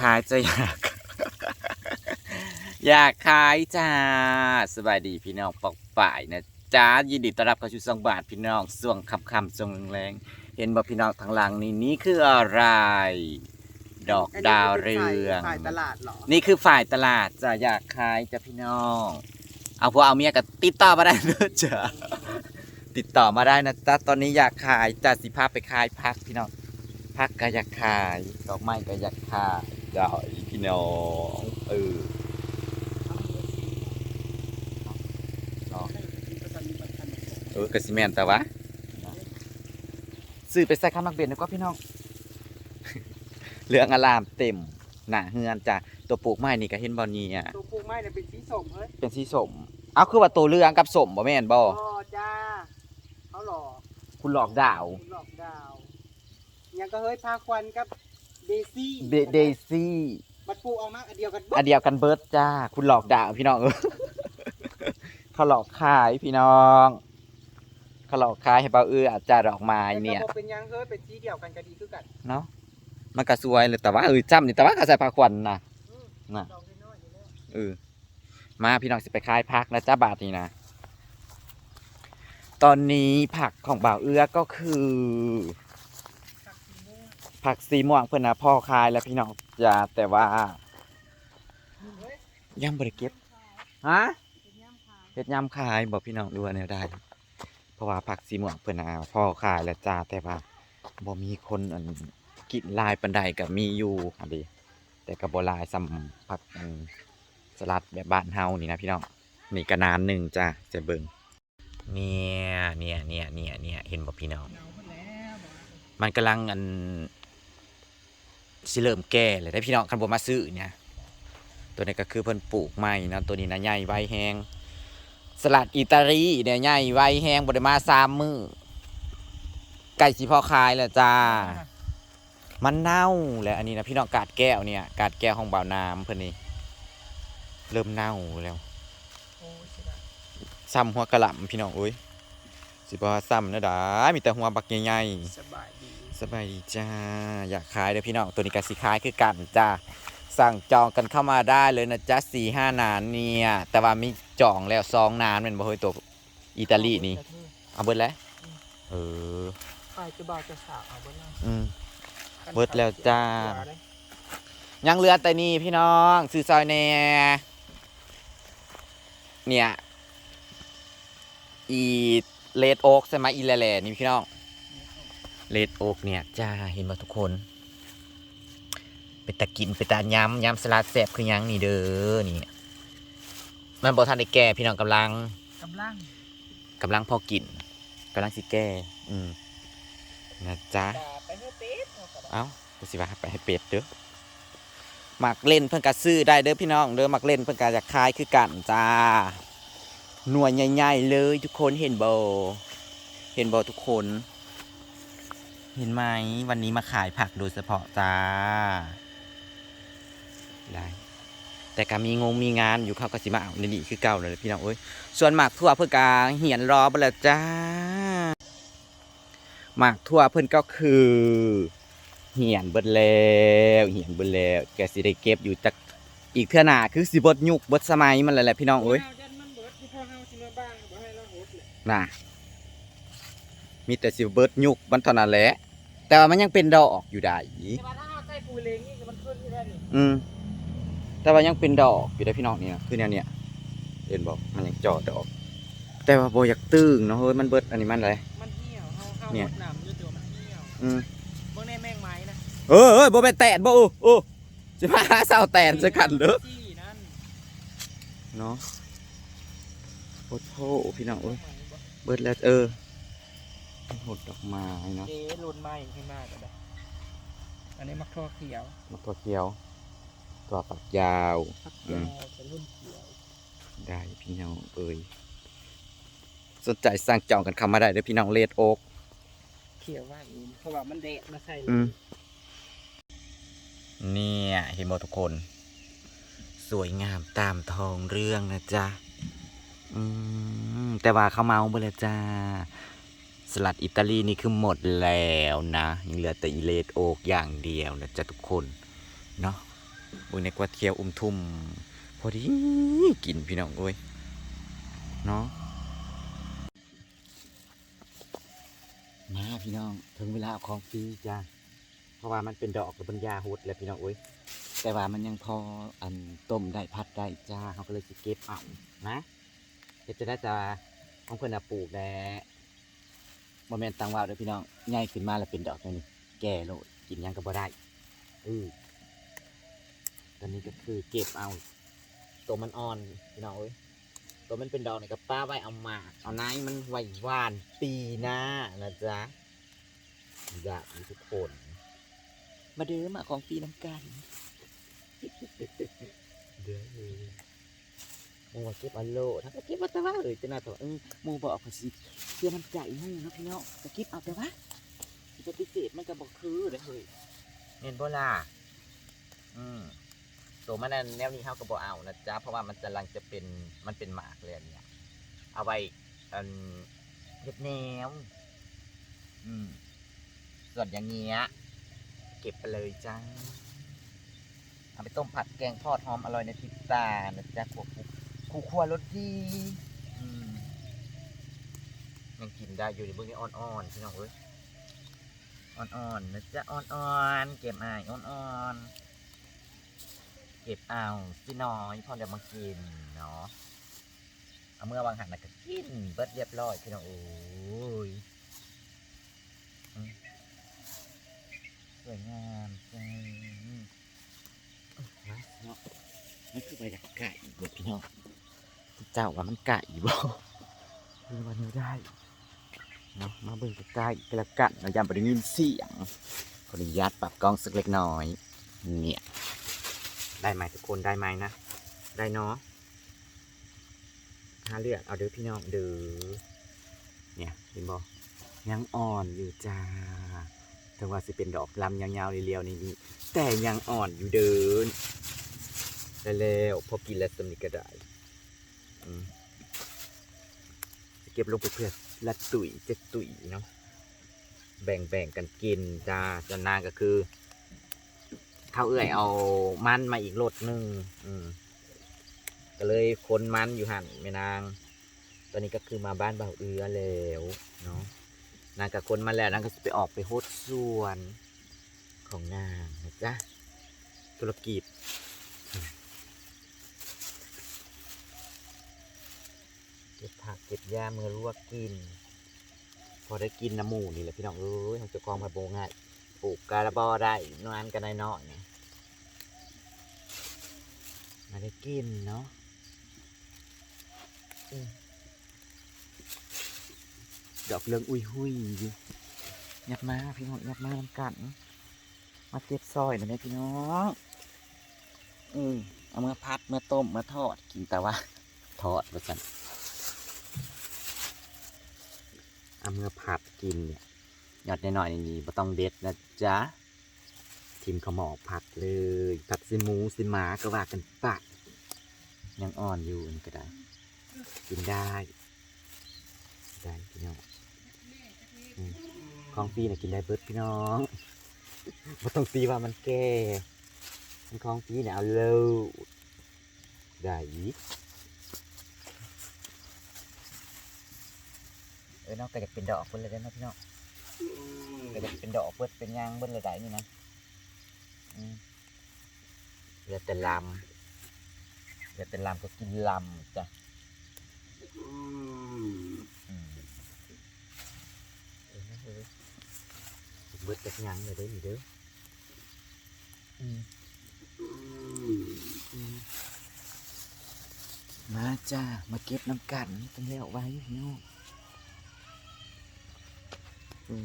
ขายจะอยาก อยากขายจ้าสบายดีพี่น้องปอกป่ายนะจ้ายินดีต้อนรับเข้าสู่สองบาทพี่น้องส่วงคำคำๆส่วงแรงๆเห็นบ่พี่น้องทางหลังนี่นี่คืออะไร ดอกดาวเรืองฝ่ายตลาดเหรอ นี่คือฝ่ายตลาดจะอยากขายจ้ะพี่น้อง เอาพวกเอาเมียกับติดต่อมาได้เลยจ้ะติดต่อมาได้นะจ๊ะตอนนี้อยากขายจะสิพาไปขายพักพี่น้องพักก็อยากขายดอกไม้ก็อยากขาย ดอกพี่น้องเออเออกระสิแมนแต่ว่าซื้อไปใส่ข้าวมักเบียนดีกว่าพี่น้องเหลืองอลามเต็มหนาเฮือนจ้ะตัวปลูกไม้นี่ก็เห็นบอลนี่อะตัวปลูกไม้เนี่ยเป็นสีสมเฮ้ยเป็นสีสมเอาคือว่าตัวเหลืองกับสมบ่แม่นบ่อ๋อจ้าเขาหลอกคุณหลอกดาวหลอกดาวยังก็เฮ้ยพาควันกับ เดซี่เดเดซี่บัดปลูกเอามาอันเดียวกันอันเดียวกันเบิร์ดจ้า คุณหลอกดาวพี่น้องเออเขาหลอกขายพี่น้องเขาหลอกขายให้เบาเอื้ออาจจะดอกไม้เนี่ยแต่ก็บ่เป็นหยังเฮ้ยเป็นสีเดียวกันก็ดีคือกันเนาะมันก็สวยเลยแต่ว่าเออจำนี่แต่ว่าก็ใส่ผ้าควันนะอืมน่ะดอกน้อยๆอยู่แล้วเออมาพี่น้องสิไปขายพักนะจ้าบาทนี่นะตอนนี้ผักของบ่าวเอื้อก็คือ ผักสีม่วงเพื่อนนะพ่อขายแล้วพี่น้องจ้าแต่ว่ายยังบริเก็บฮะเป็นย่ำขาวเฮ็ดยำขายบอกพี่น้องดูแนวได้เพราะว่าผักสีม่วงเพิ่นน่ะพ่อขายแล้วจ้าแต่ว่าบ่มีคนอันกินลายปานใดก็มีอยู่อันนี้แต่ก็บ่หลายซ้ำผักสลัดแบบบ้านเฮานี่นะพี่น้องนี่ก็นานหนึ่งจ้าจะเบิ่งเนี่ยเนี่ยเนี่ยเนี่ยเนี่ยเห็นบ่พี่น้องมดแล้วบอกว่ามันกำลังอัน สิเริ่มแก่เลยได้พี่น้องคันบ่มาซื้อเนี่ยตัวนี้ก็คือเพิ่นปลูกใหม่นะตัวนี้นะใหญ่ไวแฮงสลัดอิตาลีเนี่ยใหญ่ไวแฮงบ่ได้มาสามมือไก่สิพอขายแล้วจ้า มันเน่าแล้วอันนี้นะพี่น้องกาดแก้วเนี่ยกาดแก้วของบ่าวน้ำเพิ่นนี่เริ่มเน่าแล้วซ้ำหัวกระหล่ำพี่น้องโอ้ยสิบ่ว่าซ้ำนะดามีแต่หัวบักใหญ่ๆ สบายดีสบายดีจ้า อยากขายเด้อพี่น้องตัวนี้ก็สิขายคือกันจ้าสั่งจองกันเข้ามาได้เลยนะจ๊ะสี่ห้านานเนี่ย แต่ว่ามีจองแล้วซองนานเป็นบ่เฮ้ยตัวอิตาลีนี่เอาเบิดแล้วเออฝ่ายจะบ่าวจะสาวเอาเบิ่งนะอืมเบิดแล้วจ้า ยังเหลือแต่นี่พี่น้องซื้อซอยแหน่เนี่ยอีเลดโอ๊กใช่ไหมอีแหล่ๆนี่พี่น้อง เลดโอ๊กเนี่ยจ้าเห็นบ่ทุกคนเป็นตะกินเป็นตาย้ำย้ำสลัดแซ่บคือหยังนี่เด้อนี่มันบ่ทันได้แก่พี่น้องกำลังกำลังกำลังพอกินกำลังสิแก่อืมนะจ๊ะด่าไปเฮ้ยเป็ดเอากลับบ้านเอ้าก็สิว่าไปให้เป็ดเด้อหมักเล่นเพิ่นก็ซื้อได้เด้อพี่น้องเด้อหมักเล่นเพิ่นก็อยากขายคือกันจ้าหน่วยใหญ่ๆเลยทุกคนเห็นบ่เห็นบ่ทุกคน เห็นไหมวันนี้มาขายผักโดยเฉพาะจ้า ได้ แต่ก็มีงงมีงานอยู่เขาก็สิมาเอาในนี่คือเก่าเลยพี่น้องเอ้ยส่วนหมากทั่วเพื่อกาเหียนรอไปแล้วจ้าหมากทั่วเพิ่อนก็คือ เหียนเบิดแล้วเหียนเบิดแล้วแกสิได้เก็บอยู่จักอีกเทื่อหนาคือสิบดยุคบดสมัยมันแหละแหละพี่น้องเอ้ยน่ะมีแต่สิเบิดยุคมันเท่านั้นแหละ แต่ว่ามันยังเป็นดอกอยู่ได้แต่ว่าถ้าเฮาใส่ปุ๋ยเลงนี่มันขึ้นที่ได้นี่อืมแต่ว่ายังเป็นดอกอยู่ได้พี่น้องนี่นะคือแนวเนี้ยเห็นบอกมันยังจอดดอก แต่ว่าโบอยากตึงเนาะเฮ้ยมันเบิดอันนี้มันอะไร มันเหี่ยวเฮาเฮาเนี่ย รดน้ำอยู่ตัวมันเหี่ยวอืมเบิ่งในแมงไม้นะเออเออโบเป็นแตนโบโอ้โอ้จะมาหาเศร้าแตนจะกันเด้อจี้นั่นเนาะโอ้โหพี่น้องเอ้ย เบิดแล้วเออ หดดอกไม้เนาะเจ๊รุ่นใหม่ขึ้นมาก็ได้อันนี้มักทั่วเขียวมาตัวเขียว ตัวปักยาว ผักอืยาวมเป็นรุ่นเขียวได้พี่น้องเอ้ยสนใจสั่งจองกันเข้ามาได้เด้อพี่น้องเลดโอ๊กเขียวว่าอีเพราะว่ามันแดดมาใส่อืมเนี่ยเห็นหมดทุกคน สวยงามตามทองเรื่องนะจ๊ะ อืมแต่ว่าเขาเมาไปแล้วจ้า สลัดอิตาลีนี่คือหมดแล้วนะ ยังเหลือแต่อีเลดโอกอย่างเดียวนะจ๊ะทุกคนเนาะบุญในกว่าเทียวอุ้มทุ่มพอดีกินพี่น้องเอ้ยเนาะมาพี่น้องถึงเวลาเอาของฟรีจ้าเพราะว่ามันเป็นดอกกับบรรยาฮุดแล้วพี่น้องเอ้ยแต่ว่ามันยังพออันต้มได้พัดได้จ้าเขาก็เลยจะเก็บเอานะเก็บจะได้จะของเพื่อนน่ะปลูกแล้ โมเมนตังว่าวเด้อพี่น้องใหญ่ขึ้นมาแล้วเป็นดอกนี่แก่โลดกินหยังก็บ่ได้อือตอนนี้ก็คือเก็บเอาตัวมันอ่อนพี่น้องเอ้ยตัวมันเป็นดอกเนี่ยก็ป้าไว้เอามาเอาไนมันไว้หวานปีหน้านะจ๊ะอยากมีทุกคนมาเด้อมาของปีน้ำกันเด้อ มูว่าเก็บเอาโลถ้าก็เก็บมาแต่ว่าเอ้ยจะน่าตัวเออมูบอกเขาสิเพื่อมันใจมูเนาะพี่น้องก็เก็บเอาแต่ว่าปฏิเสธมันก็บอกคือเด้อเฮ้ยเห็นบ่ล่ะอืมตัวมันนั่นแนวนี้เขาก็บอเอานะจ๊ะเพราะว่ามันกำลังจะเป็นมันเป็นหมากเลยเนี่ยเอาไว้อันเฮ็ดแนวอืมส่วนอย่างเงี้ยเก็บไปเลยจ้าเอาไปต้มผัดแกงทอดหอมอร่อยในพริบตานะจ๊ะขวบคู่ ครัวรสดีอืมยังกินได้อยู่ในเบื้องนี้อ่อนๆพี่น้องเอ้ยอ่อนๆนะจ๊ะอ่อนๆเก็บอ้ายอ่อนๆเก็บเอาสิน้อยพอเดี๋ยวมากินเนาะเอาเมื่อวางหันนะก็กินเบิดเรียบร้อยพี่น้องโอ้ยอืมสวยงามจังอืมมาเนาะนี่คือใบจากไก่เด็กพี่น้อง เจ้าว่ามันไก่บ่ดูวันนี้ได้เนาะมาเบิ่งใกล้ๆกันละกันนะยามบ่ได้ยินเสียงขออนุญาตปรับกล้องสักเล็กน้อย เนี่ยได้ไหมทุกคนได้ไหมนะ ได้เนาะหาเลือกเอาเด้อพี่น้องเด้อเนี่ยเห็นบอยังอ่อนอยู่จ้าถึงว่าสิเป็นดอกลำยาวๆเรียวๆนี่นี่แต่ยังอ่อนอยู่เดินได้แล้วพอกินแล้วสำนิกก็ได้ เก็บลงไปเพื่อละตุ๋ยจะตุยเนาะแบ่งๆกันกินจ้าจนนางก็คือเขาเอื่อยเอามันมาอีกรถหนึ่งอืมก็เลยคนมันอยู่หันแม่นาง ตอนนี้ก็คือมาบ้านเบาเอือแล้วเนาะนางกับคนมาแล้วนางก็จะไปออกไปโฮดส่วนของนางนะจ๊ะธุรกิจ เก็บผักเก็บหญ้ามือลวกกิน พอได้กินน้ำหมูนี่แหละพี่น้องเอ้ยเขาจะกองมาโบง่ายปลูกกระบอได้นานกันได้น้อยเนี่ยมาได้กินเนาะดอกเรืองอุยหุยอยู่ยับมาพี่น้องยับมาลำกันมาเก็บซอยหน่อยไหมพี่น้องอืมเอามาพัดมาต้มมาทอดกินแต่ว่าทอดว่าสัน เอามาผัดกินเนี่ยยอดน้อยๆนี่บ่ต้องเด็ดนะจ๊ะทิมขาวหมอกผัดเลยผัดสิหมูสิหมาก็ว่ากันไปยังอ่อนอยู่นี่ก็ได้ กินได้ได้พี่น้องอืมของฟรีนะกินได้เบิดพี่น้องบ่ต้องตีว่ามันแก่มันของฟรีเนี่ยเอาเลยได้อีก ออเนอกก็จะเป็นดอกคนเลยได้อเนาะพี่น้องก็จะเป็นดอกเบิดเป็นยางเบิดเลยได้นี่นะอืมเหลือแต่ลำเหลือแต่ลำก็กินลำจ้ะอืมเออนะเฮ้ยเบิดจากยางเลยได้อนี่เด้ออืมอืมมาจ้า มาเก็บน้ำกันตั้งแล้วไว้พี่น้องอื ม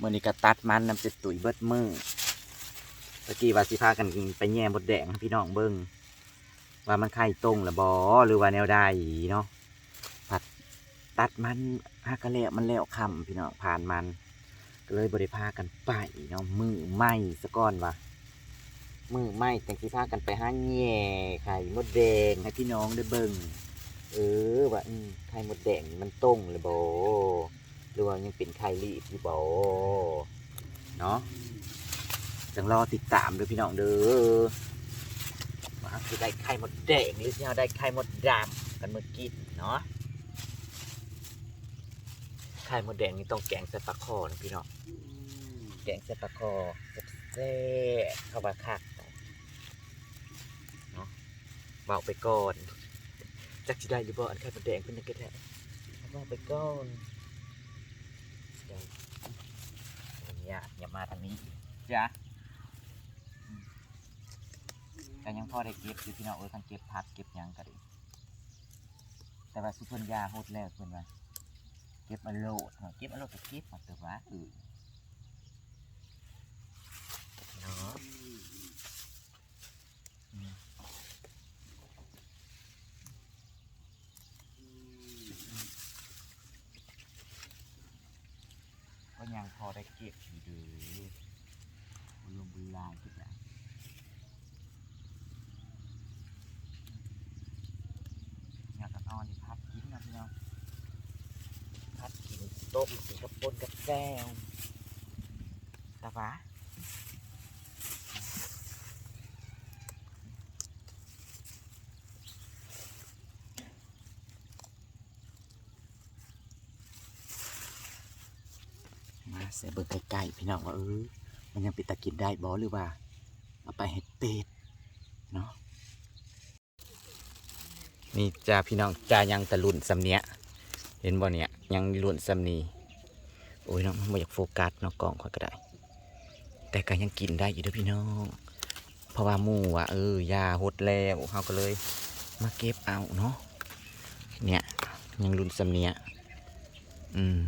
มื่อนี้ก็ตัดมันนำจะตุ๋ยเบิดมือตะกี้ว่าสิพากันไปแย่มดแดงให้พี่น้องเบิ้งว่ามันไข่ตรงหรือบอหรือว่าแนวใดเนาะผัดตัดมันหากระแล้วมันแล้วคำพี่น้องผ่านมัน ก็เลยบริพากันไปเนาะมือไหมสะก้อนว่ะมือไหมแต่งสิพากันไปห้าแย่ไข่มดแดงให้พี่น้องได้เบิ้ง เออว่าไข่มดแดงมันตรงหรือบอหรือว่ายังเป็นไข่รีบอยู่บ่เนาะจังรอติดตามเด้อพี่น้องเด้อว่าจะได้ไข่มดแดงหรือจะได้ไข่มดดำกันเมื่อกี้เนาะไข่มดแดงนี่ต้องแกงใส่ปลาคอนะพี่น้องแกงใส่ปลาคอแซ่บเข้ามาคักเนาะเบาไปก่อน จักจะได้หรือบ่อันไข่มดแดงเป็นยังไงแท้เบาไปก่อนเดี๋ยวอันเนี้ยอย่ามาทางนี้จ้ะอืมแต่ยังพอได้เก็บอยู่พี่น้องเอ้ยคันเก็บพักเก็บหยังก็ดีแต่ว่าสุเพิ่นยาโหดแล้วเพิ่นว่าเก็บมาโลดเนาะเก็บมาโลดก็เก็บมาเถอะวะเออเนาะ ยังพอได้เก็บอยู่ดีบุญบุญลายทุกอย่างอยานตะนอนนี่พัดกินนะพี่น้องพัดกินต้มกินกับปนกับแก้วตาฟ้า เสียเบิ่งใกล้ๆพี่น้องว่าเออมันยังเป็นตะกินได้บ่หรือว่า เอาไปให้เป็ดเนาะนี่จ้าพี่น้องจ้ายังตะลุนสำเนียเห็นบ่เนี่ยยังลุนสำนีโอ้ยน้องไม่อยากโฟกัสเนาะกล้องค่อยก็ได้ แต่ก็ยังกินได้อยู่ด้วยพี่น้อง เพราะว่าหมู่ว่าเออยาหดแล้วเขาก็เลย มาเก็บเอาเนาะเนี่ยยังลุนสำเนียอืม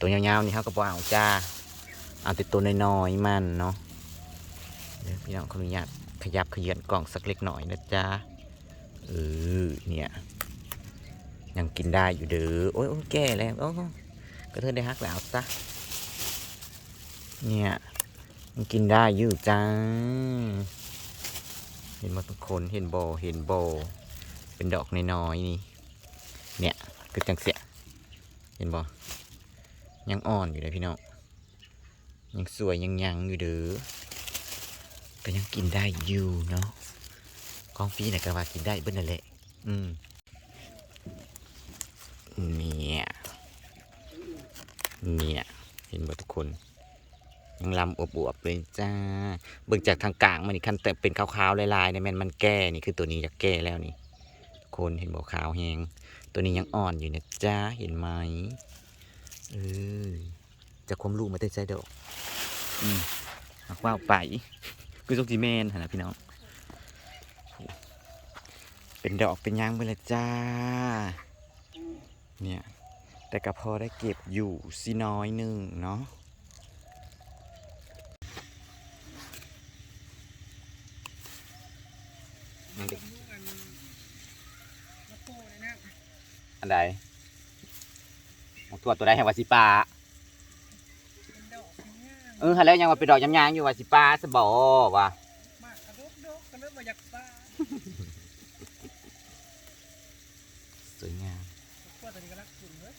ตัวยาวๆนี่เขาก็บเอาจ้าเอาแต่ตัวน้อยๆมันเนาะเดี๋ยวพี่น้องขออนุญาตขยับขยื่นกล่องสักเล็กหน่อยนะจ๊ะเออเนี่ยยังกินได้อยู่เด้อโอ้ยโอ้แก่แล้วโอ้ก็เธอได้ฮักแล้วซะเนี่ยยังกินได้อยู่จ้าเห็นมาทุกคนเห็นโบเห็นโบเป็นดอกน้อยๆนี่เนี่ยคือจังเสียเห็นบ่ ยังอ่อนอยู่เลยพี่น้องยังสวยยังยังอยู่เด้อก็ยังกินได้อยู่เนาะของฟีเนี่ยก็ว่ากินได้เบิ้นั่นแหละอืมเนี่ยเนี่ยเห็นบ่ทุกคน ยังลำอบวบๆเลยจ้า เบิ่งจากทางกลางมันนี่คันแต่เป็นขาวๆลายๆเนี่ยแมันมันแก่นี่คือตัวนี้จะแก่แล้วนี่ทุกคนเห็นบ่ขาวแหงตัวนี้ยังอ่อนอยู่นะจ้าเห็นไหม เออจะความลูกมาได้ใจดอกอืมหักว่าวไปคือจกจีแมนหั่นนะพี่น้อง เป็นดอกเป็นยางไปเลยจ้า เนี่ย แต่ก็พอได้เก็บอยู่สิน้อยหนึ่งเนาะลูกอันมะโพร้าวนะอันใด ตัวตัวใดแห่งวาสิปาเป็นดอกเป็นง่างเออหาแล้วยังว่าเป็นดอกยำยางอยู่วาสิปาสบอว่ะมากกระดกดกกระเริ่มมาจากป้าสวยงามพวกตัวนี้ก็รักคุณเฮ้ย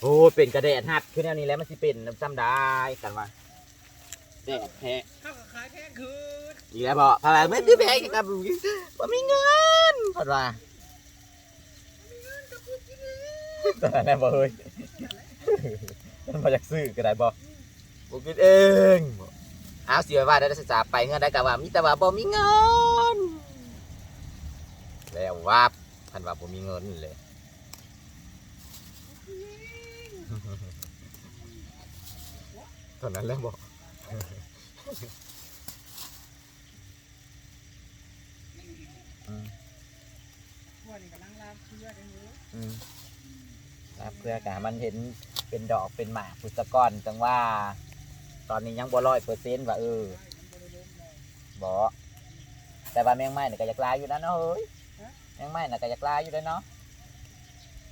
โอ้ยเป็นกระแดดหัดขึ้นแนวนี้แล้วมันสิเป็นน้ำซ้ำได้กันว่าแดดแท้เข้ากับขายแค่คืนอีกแล้วบอกอะไรไม่ได้แพงครับว่ามีเงินพอดว่าแต่แน่บอกเฮ้ยมันมาจากซื้อก็ได้บอบุกินเองเอาเสียว่าได้ศึกษาไปเงินได้กับว่ามีแต่ว่าบ่มีเงินแล้วว่าพันว่าบ่มีเงินเลยตอนนั้นแล้วบอกพวกนี้กำลังลามเชื่อได้เย อะครับเพื่อกะมันเห็นเป็นดอกเป็นหมากพุทธกรจังว่า ตอนนี้ยังบ่ร้อยเปอร์เซ็นต์ว่าเออบ่แต่ว่าแมงไม้น่ะก็อยากลายอยู่นะเนาะเฮ้ยแมงไม้น่ะก็อยากลายอยู่เด้อเนาะ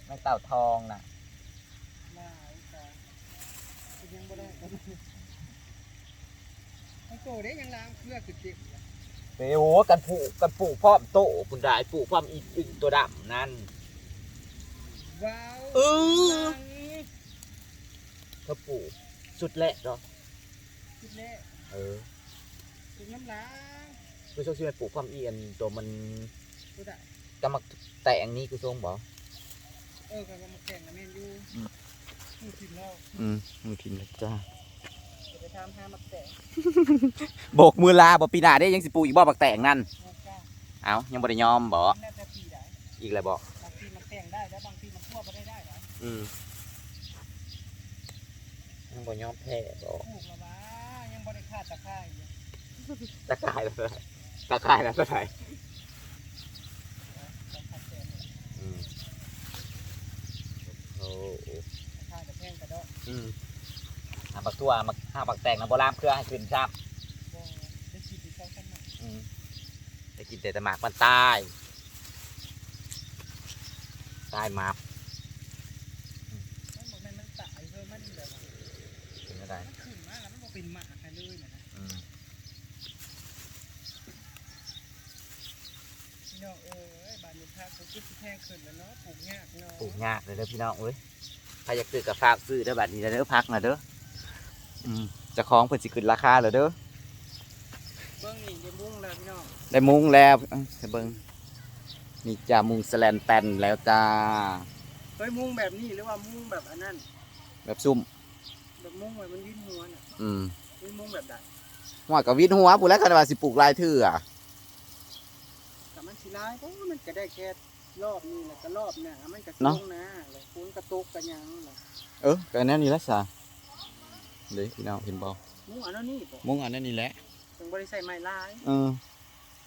แมงเต่าทองน่ะลายแต่ยังบ่ได้กันโตได้ยังลามเชื่อคือเจ็บเอ้โหกันผูกกันผูกพร้อมโตคุณได้ผูกพร้อมอีอึ่งตัวดำนั่น ว้าวเออลังเธอผูกสุดแรกเนาะคิดแน่เออปลูกน้ำลางคือช่วงที่มันปลูกความเอียนตัวมันกูได้กำมักแต่งนี้คือทรงบ่เออกับมาแข่งนะแม่นอยู่อืมมึงกินแล้วอืมมือทินแล้วจ้าจะไปทำหามาแต่งโบกมือลาบ่ปีหน้าได้ยังสิปลูกอีกบ่บักแต่งนั่นโอ้จ้าเอายังบ่ได้ยอมบ่แม่แต่ปีได้อีกแล้วบ่ แต่งได้แล้วบางทีมันคั่วไม่ได้ได้เหรออืมยังบ่ยอมแพ้บ่ปลูกแล้ววะยังบริขาดตะไคร้อยู่ตะกายแล้วเท่าไหร่ตะกายแล้วเท่าไหร่ตะไคร้แต่งอืมโอ้ตะไคร้ตะแพงกระดอกอืมหาบักตัวมาหาบักแต่งนะบ่ลามเครือให้ขึ้นซับบ่ได้กินอีกสองสามหน่อยอืมได้กินแต่ตะหมากมันตาย ตายมาบมันบอกแม่นมันตายเพิ่มมันแบบว่าเป็นอะไรมันขึ้นมาแล้วมันบอกเป็นหมากันเลยนะนะอืมพี่น้องเอ้ยบ้านนี้พักก็คิดสิแพงขึ้นแล้วเนาะปลูกยากเนาะปลูกยากเลยเด้อพี่น้องเอ้ยใครอยากซื้อกับฝากซื้อเด้อบัดนี้เด้อพักนะเด้ออืมเจะคล้าของเพิ่นสิขึ้นราคาแล้วเด้อเบิ้งนี่เดี๋ยวมุ้งแล้วพี่น้องได้มุ้งแล้วเอ้ยให้เบิ่ง นี่จ้ามุ้งสแลนแตนแล้วจ้า เฮ้ยมุ้งแบบนี้หรือว่ามุ้งแบบอันนั้น แบบซุ่ม แบบมุ้งแบบมันวิ่นหัวน่ะอืมนี่มุ้งแบบใดหัวกับวินหัวผู้แล้วกันว่าสิปลูกลายเทื่อแต่มันสิร้ายเพราะว่ามันก็ได้แค่รอบนี้แหละก็รอบหน้ามันก็เนาะลงนะเลยคูนกระตุกกันยังล่ะเออก็อันนั้นนี่แหละซะเด้พี่น้องเห็นบ่มุ้งอันนั้นนี่ปะมุ้งอันนั้นนี่แหละถึงบริใส่ไม้ลายเออ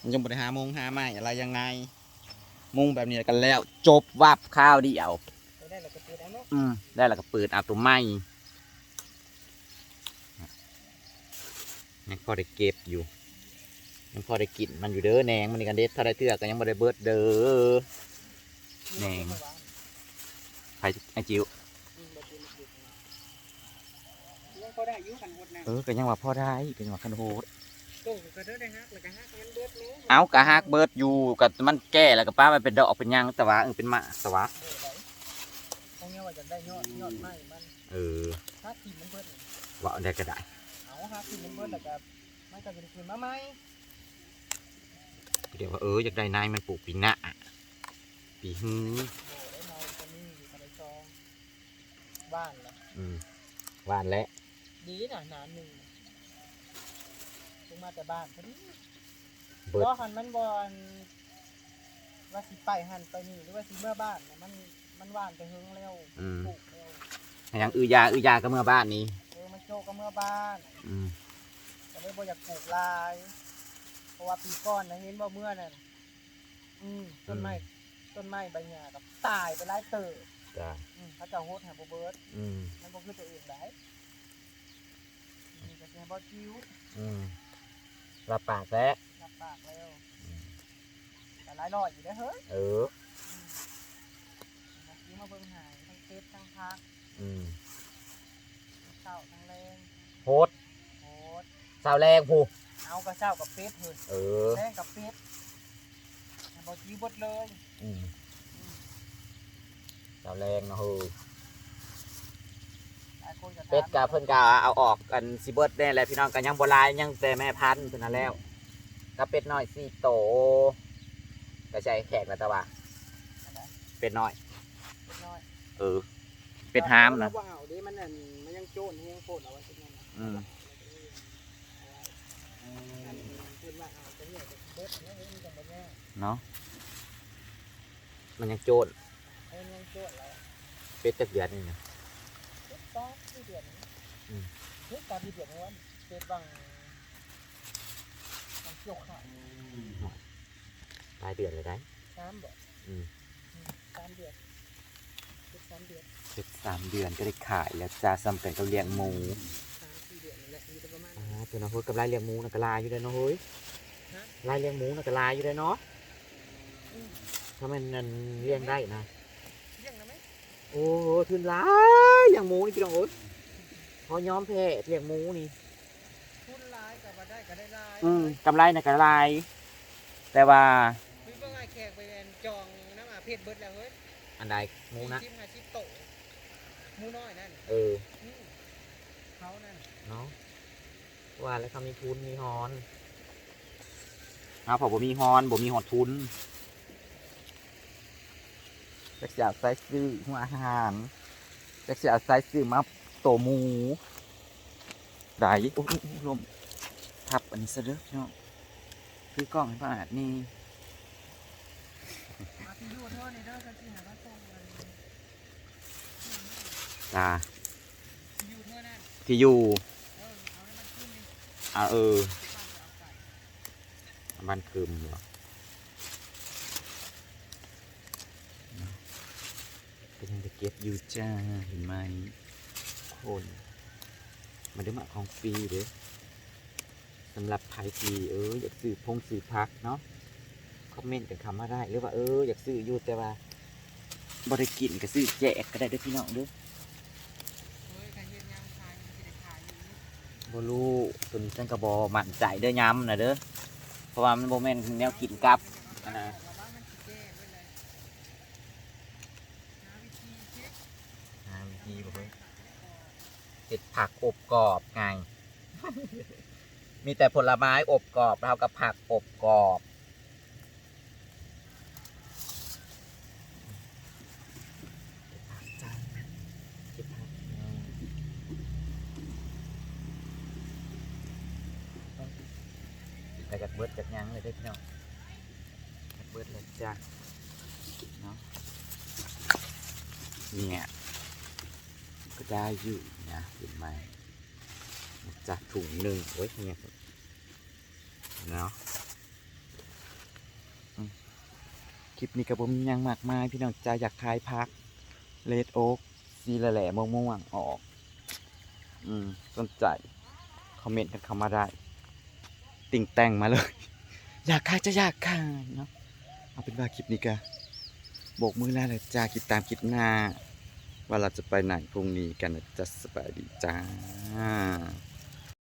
มันยังบ่ได้หามุ้งหาไม้อะไรยังไง มุ้งแบบนี้กันแล้ว จบวับข้าวเดียวไปได้แล้วก็เปิดเอาเนาะอืมได้แล้วก็เปิดเอาตัวไม้ยังพอได้เก็บอยู่ยังพอได้กินมันอยู่เด้อแหนงมันนี่กันเด็ดถ้าได้เทือกก็ยังบ่ได้เบิดเด้อแหน่งไผไอจิ๋วอืมบ่กินบ่กินยังพอได้อายุกันหดนะเออก็ยังว่าพอได้เป็นว่าคันโหด โต้ก็เด้อได้ฮักแล้วก็ฮักมันเบิดแม่เอากะฮักเบิดอยู่กับมันแก่แล้วก็ป้ามันเป็นดอกเป็นหยังแต่ว่าเออเป็นมะแต่ว่าเด้อได้เขาเนี่ยว่าจะได้ยอดยอดไม้มันเออฮักกินมันเบิดนี่ว่าได้ก็ได้เอาฮักกินมันเบิดแล้วก็มันก็จะได้คืนมาใหม่เดี๋ยวว่าเอออยากได้นายมันปลูกปีหน้าปีฮื้อโอ้ได้เมาตัวนี้อยู่กระไรซองบ้านละอืมหวานแล้วดีน่ะหนาหนึ่ง ลงมาแต่บ้านพอดีเบิดบ่หันมันบอลว่าสิไปหันไปนี่หรือว่าสิเมื่อบ้านน่ะมันมันหว่านไปเฮงแล้วอืมปลูกแล้วหยังอือยาอือยาก็เมื่อบ้านนี้ เออมันโจกก็เมื่อบ้านอืมก็เลยบ่อยากปลูกหลาย เพราะว่าปีก่อนนะเห็นว่าเมื่อนั่นอืมต้นไม้ต้นไม้ใบหญ้ากับตายไปหลายเติบจ้าอืมเขาเจะโฮดหาบ่เบิด อืมมันบ่คือตัวเองได้นี่ก็สิให้บ่จิ้วอืม รับปากแล้วรับปากแล้วแต่หลายร้อยอยู่เด้อเฮ้ยเออมาซื้อมาเบิ่งหายทั้งเฟซทั้งพักอืมทั้งเช้าทั้งแรงโพดโหดสาวแรงผู้เอากระเช้ากับเฟซเฮ้ยเออแรงกับเฟซให้บ่จิ้วเบดเลยอืมสาวแรงเนาะเฮ้ย หลายคนก็ถาม เป็ดกาเพิ่นกาเอาออกกันสิเบิดแน่แหละพี่น้องกันยังโบราณยังแต่แม่พันธุ์เท่านั้นแล้วก็เป็ดน้อยสี่โตกระจายแขกนะตะว่าอันไหนเป็ดน้อยเป็ดน้อยเออเป็ดหามนะว้าวเด้มันนั่นมันยังโจนแฮงโพดเอาไว้ที่นั่นน่ะอืมอันเพิ่นว่าเอาตัวนี้เบิดเนี่ยเฮ้ยมันจังบ่แน่เนาะมันยังโจรเฮ้ยมันยังโจนแล้วเป็ดตะเกียนนี่นะ เฮ็ดตาที่เดือนนี้ อืม เฮ็ดตาที่เดือนนี้ว่าเป็ดบางบางเกี่ยวขายหลายเดือนเลยได้สามบ่อืมอืมสามเดือนเป็ดสามเดือนเป็ดสามเดือนก็ได้ขายแล้วจ้าซ้ำเป็นกับเลี้ยงหมูสามสี่เดือนนั่นแหละอยู่ประมาณอ่านั้นตัวน้องเพิ่นกับลายเลี้ยงหมูน่ะก็ลายอยู่ได้อเนาะเฮ้ยฮะลายเลี้ยงหมูน่ะก็ลายอยู่ได้อเนาะอืมถ้ามันนั่นเลี้ยงได้นะเลี้ยงนะไหมโอ้โหทุนหลายอย่างหมูนี่พี่น้องเอ้ย พอยอมแพ้เลี้ยงหมูนี่ทุนร้ายกับมาได้ก็ได้ร้ายอืมกำไรนะกำไรแต่ว่าคือว่าไงแขกไปแอนจองน้ำอาเพชรเบิดแล้วเฮ้ยอันใดหมูนะชิมหาชิปโตหมูน้อยนั่นเอออืมเขานั่นเนาะว่าแล้วเขามีทุนมีฮอนหาพอบ่มีฮอนบ่มีหอดทุนจักสิเอาใส่ซื้อหัวอาหารจักสิเอาใส่ซื้อมา โตหมูได้โอ้ยลมทับอันนี้ซะเด้อพี่น้องคือกล้องให้พ่ออาจนี่มาที่ยูเท่านี้เด้อก็สิหาว่าส่งเลยจ้ายูเท่านั้นที่อยู่เออเอาให้มันขึ้นเลยอ่าเออปั้นจะเอาไก่บ้านคืมเหรอเป็นยังจะเก็บอยู่จ้าเห็นไหม คน มันได้มาของฟรีเด้อสำหรับไผ่ทีเอออยากซื้อพงซื้อพักเนาะคอมเมนต์กันคำมาได้หรือว่าเอออยากซื้ออยู่แต่ว่าบริกินก็ซื้อแจกก็ได้ด้อพี่น้องเด้อเฮ้ยใครเห็นาะได้อบรูตัวนี้ฉันก็บอมั่นใจเด้อย้ำนะเด้อเพราะว่ามันโมเมนแนวกินกับนะ แต่ว่ามันสิแก้ไว้เลยหาวิธีเช็ค หาวิธีบ่เฮ้ย เห็ดผักอบกรอบไง มีแต่ผลไม้อบกรอบเรากับผักอบกรอบเก็บผักจ้าเก็บผักไปจากเบิดจากยังเลยเด้พี่น้องจากเบิดเลยจ้าเนาะเนี่ย ก็ได้อยู่นะเห็นไหมจากถุงหนึ่งโอ้ยเนี่ยเนาะคลิปนี้กับผมยังมากมายพี่น้องจ้าอยากขายพักเลดโอ๊กซีละแหล่ม่วงๆออก อืมสนใจ คอมเมนต์กันเข้ามาได้ ติ่งแต่งมาเลย อยากขายจะอยากขายเนาะเอาเป็นว่าคลิปนี้ก็โบกมือแล้วเลยจ้าคิดตามคลิปหน้า ว่าเราจะไปไหนพรุ่งนี้กันนะจะสบายดีจ้า